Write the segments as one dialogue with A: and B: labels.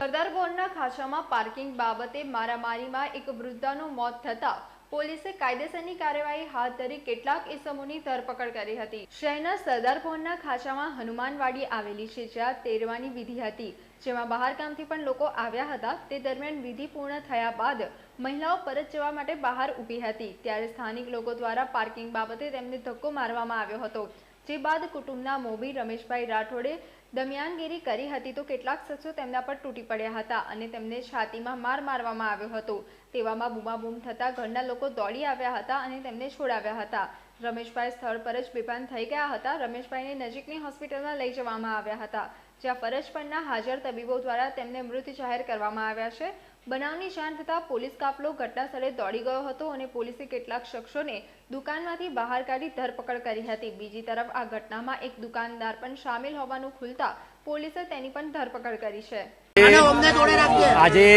A: સરદાર બોર્ડના ખાંચામાં પાર્કિંગ બાબતે મારામારીમાં એક વૃદ્ધાનું મોત થતાં પોલીસે કાયદેસરની કાર્યવાહી હાથ ધરી કેટલાક ઇસમોની ધરપકડ કરી હતી. શહેરના સરદાર ભવનના ખાંચામાં હનુમાનવાડી આવેલી છે, જ્યાં તેરવાની વિધિ હતી. જેમાં બહાર ગામથી પણ લોકો આવ્યા હતા. તે દરમિયાન વિધિ પૂર્ણ થયા બાદ મહિલાઓ પરત જવા માટે બહાર ઊભી હતી. ત્યારે સ્થાનિક લોકો દ્વારા પાર્કિંગ બાબતે તેમને ધક્કો મારવામાં આવ્યો હતો. જે બાદ કુટુંબના મોભી રમેશભાઈ રાઠોડે દમિયાનગીરી કરી હતી તો કેટલાક શખ્સો તેમના પર તૂટી પડ્યા હતા અને તેમને છાતીમાં માર મારવામાં આવ્યો હતો. તેવામાં બૂમાબૂમ થતાં ઘરના લોકો દોડી આવ્યા હતા અને તેમને છોડાવ્યા હતા. રમેશભાઈ સ્થળ પર જ બેભાન થઈ ગયા હતા. રમેશભાઈને નજીકની હોસ્પિટલમાં લઈ જવામાં આવ્યા હતા જ્યાં ફરજ પરના હાજર તબીબો દ્વારા તેમને મૃત જાહેર કરવામાં આવ્યા છે. બનાવની જાણ થતાં પોલીસ કાફલો ઘટના સ્થળે દોડી ગયો હતો અને પોલીસે કેટલાક શખ્સોને દુકાનમાંથી બહાર કાઢી ધરપકડ કરી હતી. બીજી તરફ આ ઘટનામાં એક દુકાનદાર પણ સામેલ હોવાનું ખુલતા પોલીસે તેની પણ ધરપકડ કરી છે.
B: આજે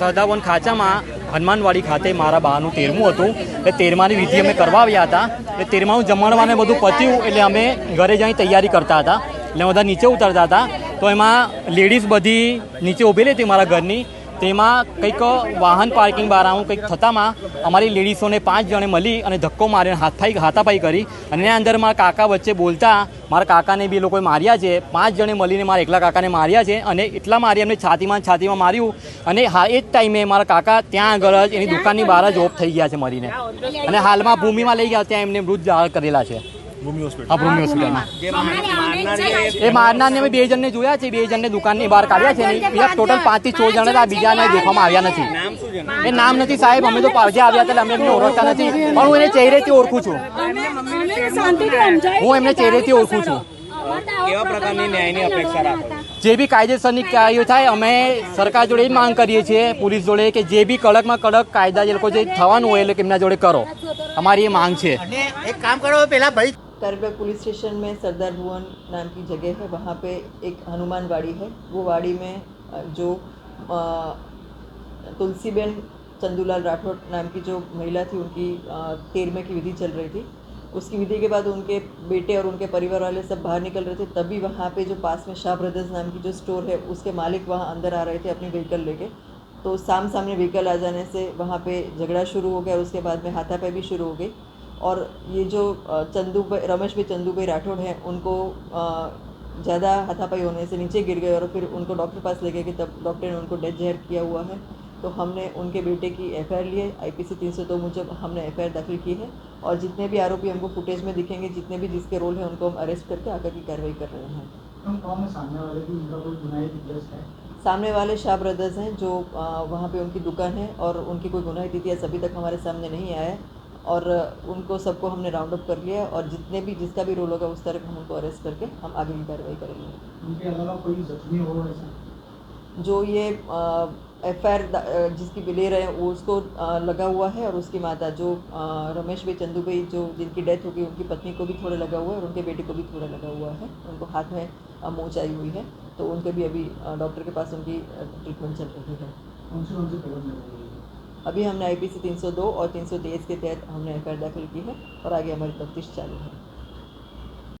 B: સદાવન ખાંચામાં હનુમાનવાડી ખાતે મારા બાનું તેરમું હતું. એટલે તેરમાની વિધિ અમે કરવા આવ્યા હતા. એટલે તેરમાનું જમણવાને બધું પત્યું એટલે અમે ઘરે જઈ તૈયારી કરતા હતા. એટલે બધા નીચે ઉતરતા હતા. તો એમાં લેડીઝ બધી નીચે ઊભેલી હતી મારા ઘરની. તેમાં કંઈક વાહન પાર્કિંગ બારાનું કંઈક થતામાં અમારી લેડીઝોને પાંચ જણે મળી અને ધક્કો મારીને હાથાઈ હાથાપાઈ કરી. અને એના અંદર મારા કાકા વચ્ચે બોલતા, મારા કાકાને બી લોકોએ માર્યા છે. પાંચ જણે મળીને મારા એકલા કાકાને માર્યા છે. અને એટલા મારી એમને છાતીમાં છાતીમાં માર્યું. અને હા, એ જ ટાઈમે મારા કાકા ત્યાં આગળ જ એની દુકાનની બહાર જ ઓફ થઈ ગયા છે મરીને. અને હાલમાં ભૂમિમાં લઈ ગયા ત્યાં એમને મૃત જાહેર કરેલા છે. હા ભૂમિ હોસ્પિટલમાં એ મારનારને અમે બે જણને જોયા છે બે જણને દુકાનની બહાર કાઢ્યા છે બીજા ટોટલ પાંચથી છ જણ બીજાને દેખવામાં આવ્યા નથી. એ નામ નથી સાહેબ અમે તો પાવજે આવ્યા હતા એટલે અમે એમને ઓળખતા નથી. પણ હું એને ચહેરેથી ઓળખું છું. હું એમને ચહેરેથી ઓળખું છું.
C: કેવા પ્રકારની ન્યાયની અપેક્ષા રાખો?
B: જે બી કાયદેસરની કાર્યો થાય અમે સરકાર જોડે એ જ માંગ કરીએ છીએ પોલીસ જોડે કે જે બી કડકમાં કડક કાયદા જે લોકો જે થવાનું હોય એટલે એમના જોડે કરો. અમારી એ માંગ છે.
D: એક કામ કરો પેલા ભાઈ
E: करबेग पुलिस स्टेशन में सरदार भुवन नाम की जगह है, वहाँ पे एक हनुमान वाड़ी है। वो वाड़ी में जो तुलसीबेन चंदूलाल राठौड़ नाम की जो महिला थी, उनकी तेरहवें की विधि चल रही थी। उसकी विधि के बाद उनके बेटे और उनके परिवार वाले सब बाहर निकल रहे थे। तभी वहाँ पे जो पास में शाह ब्रदर्स नाम की जो स्टोर है, उसके मालिक वहाँ अंदर आ रहे थे अपनी व्हीकल लेके। तो साम सामने व्हीकल आ जाने से वहाँ पे झगड़ा शुरू हो गया और उसके बाद में हाथापाई भी शुरू हो गई। और ये जो चंदू भाई रमेश भाई चंदू भाई राठौड़ हैं उनको ज़्यादा हाथापाई होने से नीचे गिर गए और फिर उनको डॉक्टर पास ले गए कि तब डॉक्टर ने उनको डेथ ज़ाहिर किया हुआ है। तो हमने उनके बेटे की एफ़ आई आर ली है आई पी सी तीन सौ दो मुजब हमने एफ़ आई आर दाखिल की है और जितने भी आरोपी हमको फुटेज में दिखेंगे जितने भी जिसके रोल हैं उनको हम अरेस्ट करके आकर की कार्रवाई कर रहे हैं।
F: सामने वाले भी उनका कोई गुनाही है?
E: सामने वाले शाह ब्रदर्स हैं जो वहाँ पे उनकी दुकान है और उनकी कोई गुनाह इतिहास अभी तक हमारे सामने नहीं आया है। और उनको सबको हमने राउंड अप कर लिया है और जितने भी जिसका भी रोल होगा उस तरह हम उनको अरेस्ट करके हम आगे की कार्रवाई करेंगे।
F: उनके अलावा कोई जख्मी हो ऐसा?
E: जो ये एफ़ आई आर जिसकी भी ले रहे हैं वो उसको अ, लगा हुआ है और उसकी माता जो अ, रमेश भाई चंदू भाई जो जिनकी डेथ हो गई उनकी पत्नी को भी थोड़ा लगा हुआ है और उनके बेटे को भी थोड़ा लगा हुआ है। उनको हाथ में मोच आई हुई है तो उनके भी अभी डॉक्टर के पास उनकी ट्रीटमेंट चल
F: रही है?
E: अभी हमने आई पी सी तीन सौ दो और तीन सौ तेईस के तहत हमने एफ आई आर दाखिल की है और आगे हमारी तफ्तीश चालू है